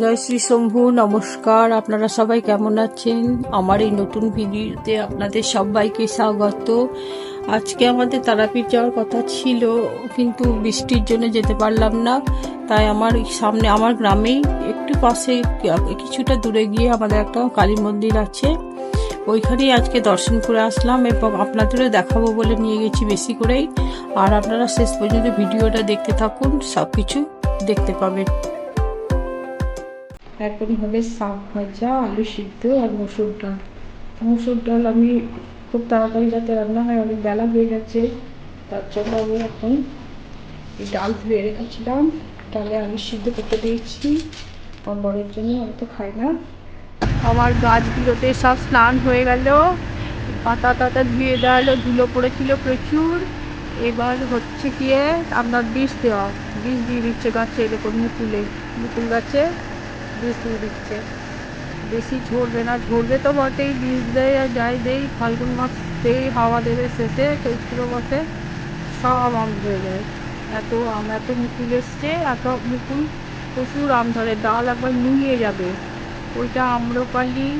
জয় শ্রী শম্ভু, নমস্কার। আপনারা সবাই কেমন আছেন? আমার এই নতুন ভিডিওতে আপনাদের সবাইকে স্বাগত। আজকে আমাদের তারাপীঠ যাওয়ার কথা ছিল, কিন্তু বৃষ্টির জন্য যেতে পারলাম না। তাই আমার সামনে, আমার গ্রামেই একটু পাশে, কিছুটা দূরে গিয়ে আমাদের একটা কালী মন্দির আছে। ওইখানেই আজকে দর্শন করে আসলাম এবং আপনাদেরও দেখাবো বলে নিয়ে গেছি বেশি করেই। আর আপনারা শেষ পর্যন্ত ভিডিওটা দেখতে থাকুন সব কিছু দেখতে পাবেন। এখন হবে শাক ভাজা, আলু সিদ্ধ আর মসুর ডাল। মসুর ডাল আমি খুব তাড়াতাড়ি যাতে রান্না হয়, অনেক বেলা হয়ে গেছে। তার জন্য আমি এখন ডাল ধুয়ে রেখেছিলাম। ডালে আলু সিদ্ধ করতে দিয়েছি। আমার বরের জন্য, আমি তো খাই না। আমার গাছগুলোতে সব স্নান হয়ে গেল। পাতা টাতা ধুয়ে দেওয়া হলো, ধুলো পড়েছিল প্রচুর। এবার হচ্ছে গিয়ে আপনার বিষ দেওয়া। বিষ দিয়ে দিচ্ছে গাছে, এরকম মুকুলে, মুকুল গাছে। দিয়ে দিচ্ছে। বেশি ঝরবে না, ঝরবে তো বটেই, বীজ দেয় আর যাই দেই, ফাল্গুন মাস দেই হাওয়া দেবে শেষে, চৈত্র মাসে সব আম ধরে যায়। এত আম, এত মুকুল এসছে, এত মুকুল, প্রচুর আম ধরে, ডাল একবার নুয়ে যাবে। ওইটা আম্রপালি,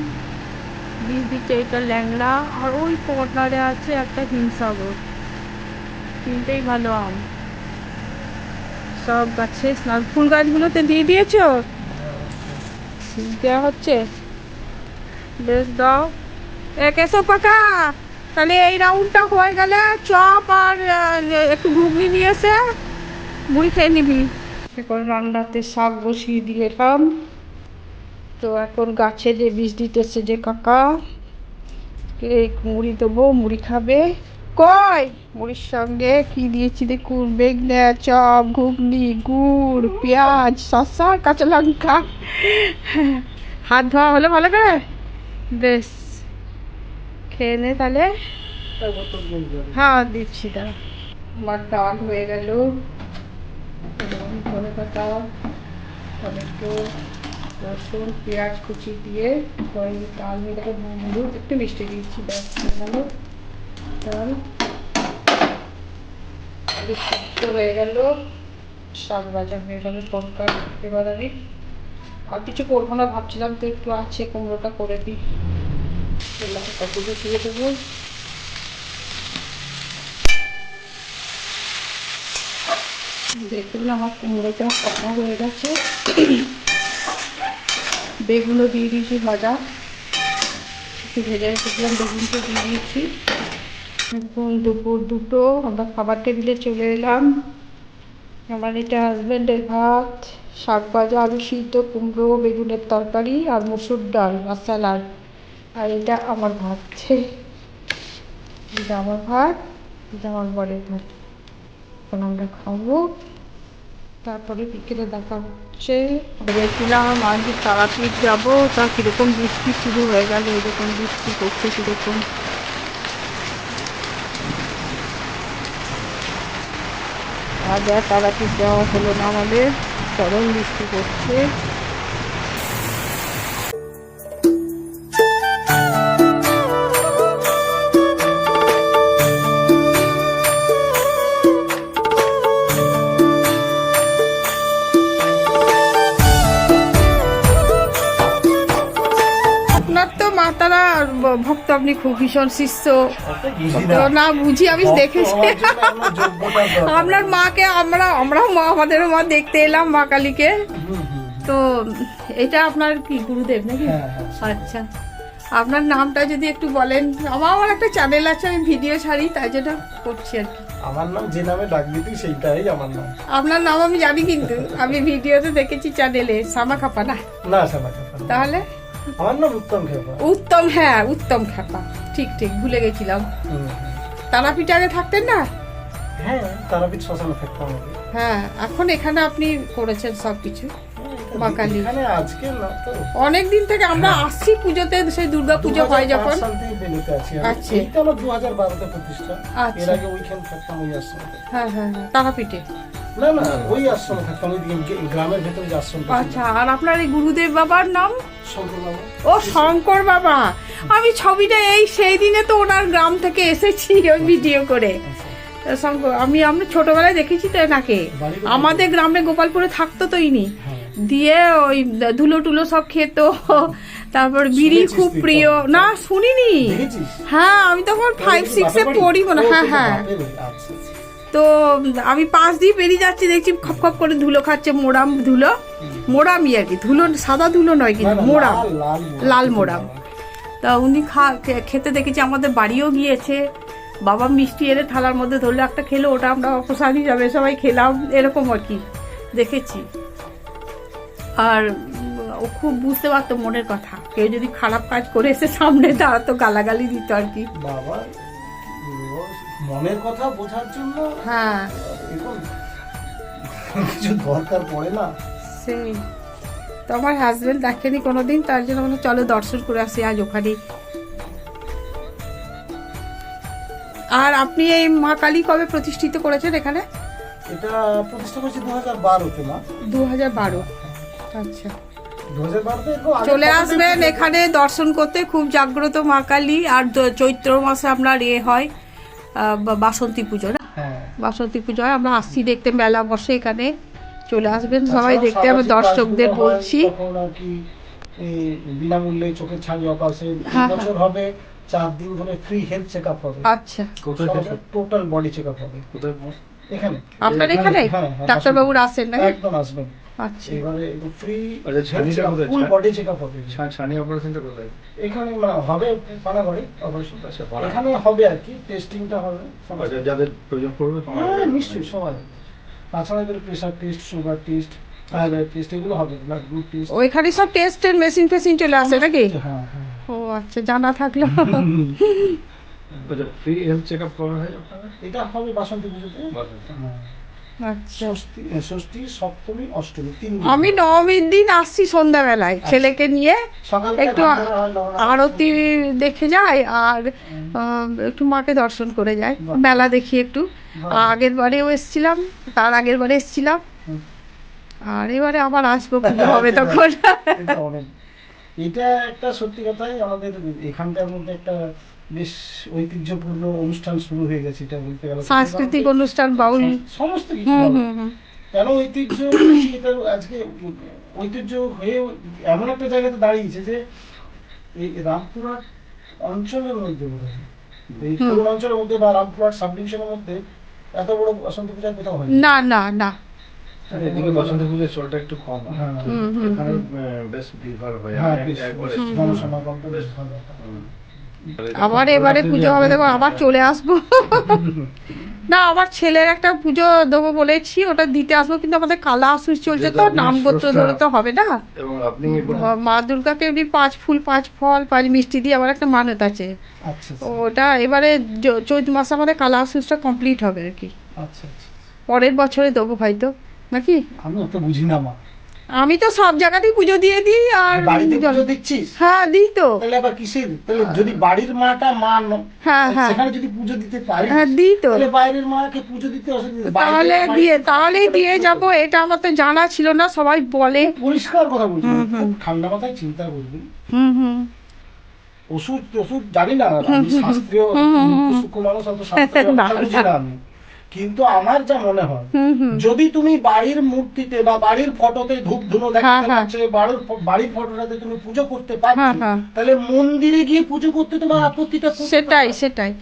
বীজ দিচ্ছে, এটা ল্যাংড়া, আর ওই কর্নারে আছে একটা হিমসাগর। তিনটেই ভালো আম। সব গাছে স্নান ফুল গাছগুলোতে দিয়ে দিয়েছ? দেওয়া হচ্ছে। বেশ দাও। কেশব পাকা তাহলে এই রাউন্ডটা হয়ে গেলে চপ আর একটু ঘুগনি নিয়ে এসে মুড়ি খেয়ে নিবি। এখন রান্নাতে শাক বসিয়ে দিলাম তো এখন গাছে যে বীজ দিতেছে যে কাকা মুড়ি দেবো, মুড়ি খাবে। কই? মুড়ির সঙ্গে কি দিয়েছি দেখুন বেগনে, চপ, ঘুগনি, গুড়, পেঁয়াজ, শসা, কাঁচা লঙ্কা। হাত ধোয়া হলো ভালো করে? বেশ। খেয়ে নে তাহলে। হ্যাঁ দিচ্ছি, দাঁড়া। আমার ডাল হয়ে গেল। টমেটো, রসুন, পেঁয়াজ কুচি দিয়ে গেল হলুদ একটু মিষ্টি দিয়েছি ব্যাস আলু সিদ্ধ হয়ে গেল। শাক ভাজা হয়ে গেল তরকার এবার আমি আর কিছু করব না, ভাবছিলাম তো একটু আছে, কুমড়োটা করে দিই। এলাকা কতগুলো দিয়ে দেবো? দেখুন আমার কুমড়োটা কষা হয়ে গেছে। বেগুনও দিয়ে দিয়েছি ভাজা। একটু ভেজে রেখেছিলাম, বেগুনটা দিয়ে দিয়েছি। এখন দুপুর দুটো, আমরা খাবার টেবিলে চলে এলাম। আমার এটা হাজব্যান্ডের ভাত, শাক ভাজা, আলু সিদ্ধ, কুমড়ো, বেগুনের তরকারি আর মসুর ডাল আর স্যালাড। আর এটা আমার ভাত। এটা আমার ভাত, এটা আমার বরের ভাত। এখন আমরা খাব। তারপরে বিকেলে দেখা হচ্ছে। ভেবেছিলাম আজকে তারাপীঠ যাব। তা কীরকম বৃষ্টি শুরু হয়ে গেল, এরকম বৃষ্টি করছে কীরকম? আর তারাপীঠ যাওয়া হলো না আমাদের চরম বৃষ্টি করছে। আপনি খুব ভীষণ শিষ্য। তো না। বুঝি আমি দেখেছি। আপনার মাকে আমরা আমরাও মা আমাদেরও মা দেখতে এলাম মা কালীকে। তো এটা আপনার কি গুরুদেব নাকি? আচ্ছা। আপনার নামটা যদি একটু বলেন। আমার আমার একটা চ্যানেল আছে আমি ভিডিও ছাড়ি তাই জন্য করছি আর কি। আমার নাম যে নামে ডাক দিতি সেইটাই আমার নাম। আপনার নাম আমি জানি কিন্তু। আমি ভিডিওতে দেখেছি চ্যানেলে সামা খাপা না না সামা খাপা তাহলে? আমার নাম উত্তম খেপা। উত্তম হ্যাঁ উত্তম খাপা। ঠিক ঠিক ভুলে গেছিলাম। তারাপীঠে আগে থাকতেন না? হ্যাঁ তারাপীঠ শ্মশানে থাকতাম হ্যাঁ এখন এখানে আপনি করেছেন সব কিছু? মা আজকে না তো। অনেক দিন থেকে আমরা আসছি পুজোতে সেই দুর্গা পুজো হয় যখন। আচ্ছা। এইটা আমার দু হাজার বারোতে প্রতিষ্ঠা। আচ্ছা। এর আগে ওইখানে থাকতাম ওই হ্যাঁ হ্যাঁ হ্যাঁ তারাপীঠে। না না ওই আশ্রমে থাকতাম গ্রামের ভেতরে যে আশ্রমটা আচ্ছা আর আপনার এই গুরুদেব বাবার নাম? ও শঙ্কর বাবা। আমি ছবিটা এই সেই দিনে তো ওনার গ্রাম থেকে এসেছি ওই ভিডিও করে। শঙ্কর আমি আমরা ছোটবেলায় দেখেছি তো এনাকে। আমাদের গ্রামে গোপালপুরে থাকতো তো ইনি। হ্যাঁ। দিয়ে ওই ধুলো টুলো সব খেত। তারপর বিড়ি খুব প্রিয়। না শুনিনি। হ্যাঁ আমি তখন ফাইভ সিক্সে? পড়ি মনে হ্যাঁ। হ্যাঁ তো আমি পাশ দিয়ে বেরিয়ে যাচ্ছি দেখছি খপ খপ করে ধুলো খাচ্ছে মোড়াম ধুলো। মোড়ামই আর কি ধুলো সাদা ধুলো নয় কিন্তু না, মোড়াম। লাল, মোড়াম। তা উনি খা খেতে দেখেছি আমাদের বাড়িও গিয়েছে। বাবা মিষ্টি এনে থালার মধ্যে ধরলে একটা খেলো ওটা আমরা প্রসাদ হিসাবে সবাই খেলাম এরকম আর কি দেখেছি। আর ও খুব বুঝতে পারতো মনের কথা কেউ যদি খারাপ কাজ করে এসে সামনে তারা তো গালাগালি দিত আর কি। বাবা মনের কথা বোঝার জন্য হ্যাঁ। এরকম কিছু দরকার পড়ে না। সেই তো আমার হাজবেন্ড দেখেনি কোনোদিন তার জন্য বলে চলো দর্শন করে আসি আজ ওখানে। আর আপনি এই মা কালী কবে প্রতিষ্ঠিত করেছেন এখানে? এটা প্রতিষ্ঠা করেছি দু হাজার বারোতে না দু হাজার বারো আচ্ছা চলে আসবেন এখানে দর্শন করতে খুব জাগ্রত মা কালী। আর চৈত্র মাসে আপনার এ হয়। বাসন্তী পুজো না? হ্যাঁ। বাসন্তী পুজো হয় আমরা আসছি দেখতে মেলা বসে এখানে চলে আসবেন। সবাই দেখতে আমি দর্শকদের বলছি। বিনামূল্যে চোখের ছানি অপারেশন হ্যাঁ, বছর হবে চার দিন ধরে ফ্রি হেলথ চেক আপ হবে। আচ্ছা। টোটাল বডি চেক আপ হবে। এখানে। আপনার এখানে? হ্যাঁ, হ্যাঁ, ডাক্তারবাবুর আসেন না একদম আসবেন। আচ্ছা। এবারে ফ্রি আচ্ছা, ছানিটা কোথায়? ফুল বডি চেক হবে। ছানি অপারেশনটা কোথায় এখানে মানে হবে পানাগড়ে অপারেশন আচ্ছা, এখানে হবে আর কি টেস্টিংটা হবে। আচ্ছা যাদের প্রয়োজন পড়বে হ্যাঁ নিশ্চয়ই সবাই। তাছাড়া এদের test sugar test thyroid test এগুলো হবে ব্লাড গ্রুপ টেস্ট ওইখানে সব টেস্টের মেশিন ফেসিন চলে আসে নাকি? হ্যাঁ হ্যাঁ। ও আচ্ছা জানা থাকল। আচ্ছা ফ্রি হেলথ চেক আপ করা হয় এটা হবে বাসন্তী পুজোতে। ষষ্ঠী ষষ্ঠী সপ্তমী অষ্টমী তিন দিন। আমি নবমীর দিন আসছি সন্ধ্যাবেলায় ছেলেকে নিয়ে একটু হয়, নবরাত্রি। আরতি দেখে যাই আর আহ, একটু মাকে দর্শন করে যাই বাহ। মেলা দেখি একটু। আগের বারেও এসছিলাম তার আগের বারে এসছিলাম হুম। আর এবারে আবার আসব পুজো হবে তখন এটা অনেক- এটা একটা সত্যি কথাই আমাদের এখানকার মধ্যে একটা বেশ ঐতিহ্যপূর্ণ অনুষ্ঠান শুরু হয়ে গেছে এটা বলতে গেলে সাংস্কৃতিক অনুষ্ঠান বাউল সমস্ত কিছু কেন ঐতিহ্য আজকে ঐতিহ্য হয়ে এমন একটা জায়গাতে দাঁড়িয়েছে যে এই রামপুরহাট অঞ্চলের মধ্যে বোধ হয় এই। অঞ্চলের মধ্যে বা রামপুরহাট সাব ডিভিশনের মধ্যে এত বড় বসন্ত পূজা কোথাও হয় না না না এদিকে বসন্ত পুজোর চলটা একটু কম হয়। হ্যাঁ। এখানে বেশ ভিড়ভাড় হয় হ্যাঁ, একবার। জনসমাগমটা বেশ ভালো। আবার এবারে পুজো হবে দেখো আবার চলে আসব। না আমার ছেলের একটা পুজো দেবো বলেছি ওটা দিতে আসব কিন্তু আমাদের কালা আসুস চলছে তো নাম গোত্র। ধরে তো হবে না। মা- দুর্গাকে এমনি পাঁচ ফুল পাঁচ ফল পাঁচ মিষ্টি দিয়ে আমার একটা মানত আছে। আচ্ছা আচ্ছা, ওটা এবারে চৈত মাসে আমাদের কালা আসুসটা কমপ্লিট হবে আর কি। আচ্ছা পরের বছরে দেবো ভাই তো নাকি? আমি অত বুঝি না মা। আমি তো সব জায়গাতেই পুজো দিয়ে দিই আর বাড়িতে পুজো দিচ্ছিস? হ্যাঁ দিই তো। তাহলে আবার কিসের? তাহলে যদি বাড়ির মাটা মা হ্যাঁ হ্যাঁ। সেখানে যদি পুজো দিতে পারি হ্যাঁ দিই তো। তাহলে বাইরের মাকে পুজো দিতে অসুবিধা তাহলে দিয়ে তাহলেই দিয়ে যাব এটা আমার তো জানা ছিল না সবাই বলে। পরিষ্কার কথা বলছি। খুব ঠান্ডা মাথায় চিন্তা করবি। হুম হুম। ওষুধ ওষুধ জানি না আমি শাস্ত্রীয় মানুষ অত শাস্ত্রীয় না, কথা বুঝি না আমি। কিন্তু আমার যা মনে হয় যদি তুমি বাড়ির মূর্তিতে বা বাড়ির ফটোতে ধূপ ধুনো হ্যাঁ, দেখাতে হ্যাঁ। বাড়ির বাড়ির ফটোটাতে তুমি পুজো করতে হ্যাঁ, পারছ হ্যাঁ। তাহলে মন্দিরে গিয়ে পুজো করতে তোমার আপত্তিটা সেটাই সেটাই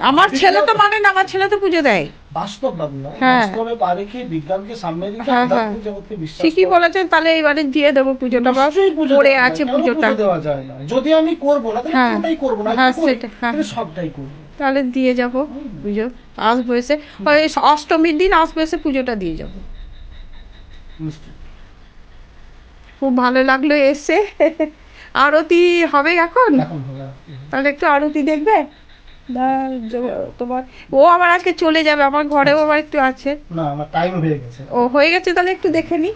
আমার ছেলে তো মানে না আমার ছেলে তো পুজো দেয় বাস্তব হ্যাঁ। বাস্তবে পারে কি বিজ্ঞানকে সামনে রেখে হ্যাঁ, আধ্যাত্মিক জগৎকে বিশ্বাস ঠিকই বলেছেন তাহলে এবারে দিয়ে দেবো পুজোটা বা পড়ে দেওয়া আছে যায়। পুজোটা দেওয়া যায় না যদি আমি করব না তাহলে হ্যাঁ। কোনটাই করব না হ্যাঁ, সেটা, হ্যাঁ। সবটাই করব তাহলে দিয়ে যাব পুজো আসব এসে ওই অষ্টমীর দিন আসব এসে পুজোটা দিয়ে যাব। খুব ভালো লাগল এসে। আরতি হবে এখন? তাহলে একটু আরতি দেখবে? তোমার ও আবার আজকে চলে যাবে আমার ঘরেও আবার একটু আছে। না আমার টাইম হয়ে গেছে। ও হয়ে গেছে তাহলে একটু দেখে নি।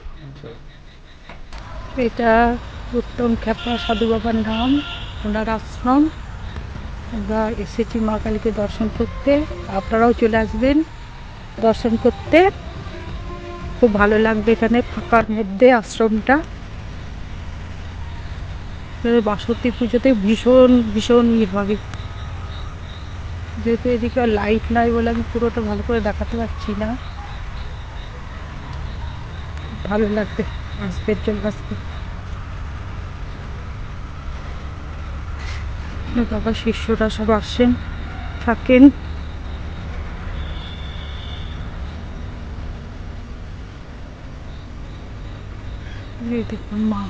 এটা উত্তম খ্যাপা সাধু বাবার নাম ওনার আশ্রম। আমরা এসেছি মা কালীকে দর্শন করতে। আপনারাও চলে আসবেন দর্শন করতে। খুব ভালো লাগবে এখানে ফাঁকার মধ্যে আশ্রমটা। বাসন্তী পুজোতে ভীষণ ভীষণ ইয়ে হবে যেহেতু এদিকে লাইট নাই বলে আমি পুরোটা ভালো করে দেখাতে পারছি না। ভালো লাগবে আসবে চলে আসবে বাবা শিষ্যরা সব আসেন থাকেন। এই দেখুন মা।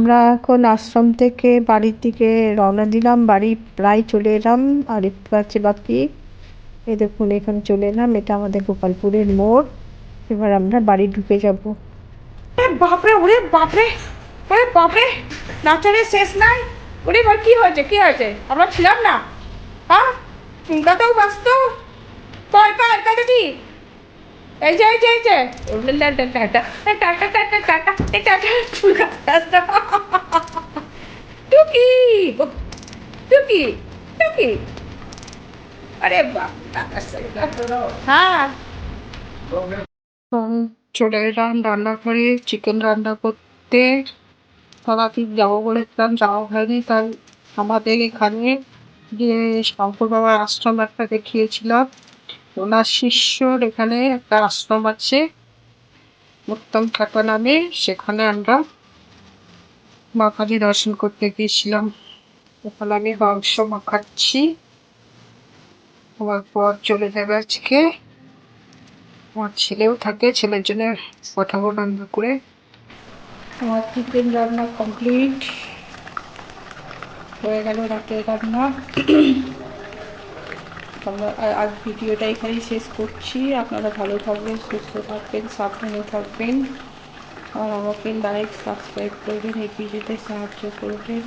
আমরা এখন আশ্রম থেকে বাড়ির দিকে রওনা দিলাম। বাড়ি প্রায় চলে এলাম। আর একটু আছে বাকি। এই দেখুন, এখানে চলে এলাম। এটা আমাদের গোপালপুরের মোড়। এবার আমরা বাড়ি ঢুকে যাব। বাপরে, ওরে বাপরে! ওরে বাপরে! নাচারের শেষ নাই? ওরে এবার কি হয়েছে? কি হয়েছে? আমরা ছিলাম না। হ্যাঁ কলকাতাও ব্যস্ত। কয় কয় কয় কি এই যে এই যে এই যে। টাটা টাটা টাটা টাটা টুকি টুকি টুকি। আরে হ্যাঁ। চলে এলাম রান্না করে চিকেন রান্না করতে। তাড়াতাড়ি যাব বলেছিলাম যাওয়া হয়নি তাই আমাদের এখানে যে শঙ্কর বাবার আশ্রম একটা দেখিয়েছিলাম। ওনার শিষ্যর এখানে একটা আশ্রম আছে, উত্তম ঠাকুর নামে। সেখানে আমরা মা কালী দর্শন করতে গিয়েছিলাম। ওখানে আমি মাংস মাখাচ্ছি। আমার পর চলে যাবে আজকে। আমার ছেলেও থাকে, ছেলের জন্য কথা রান্না করে আমার চিকেন রান্না কমপ্লিট। হয়ে গেল রাতের রান্না। আমরা আজ ভিডিওটা এখানেই শেষ করছি। আপনারা ভালো থাকবেন, সুস্থ থাকবেন, সাবধানে থাকবেন। আর আমাকে লাইক সাবস্ক্রাইব করবেন, এই ভিডিওতে সাহায্য করবেন।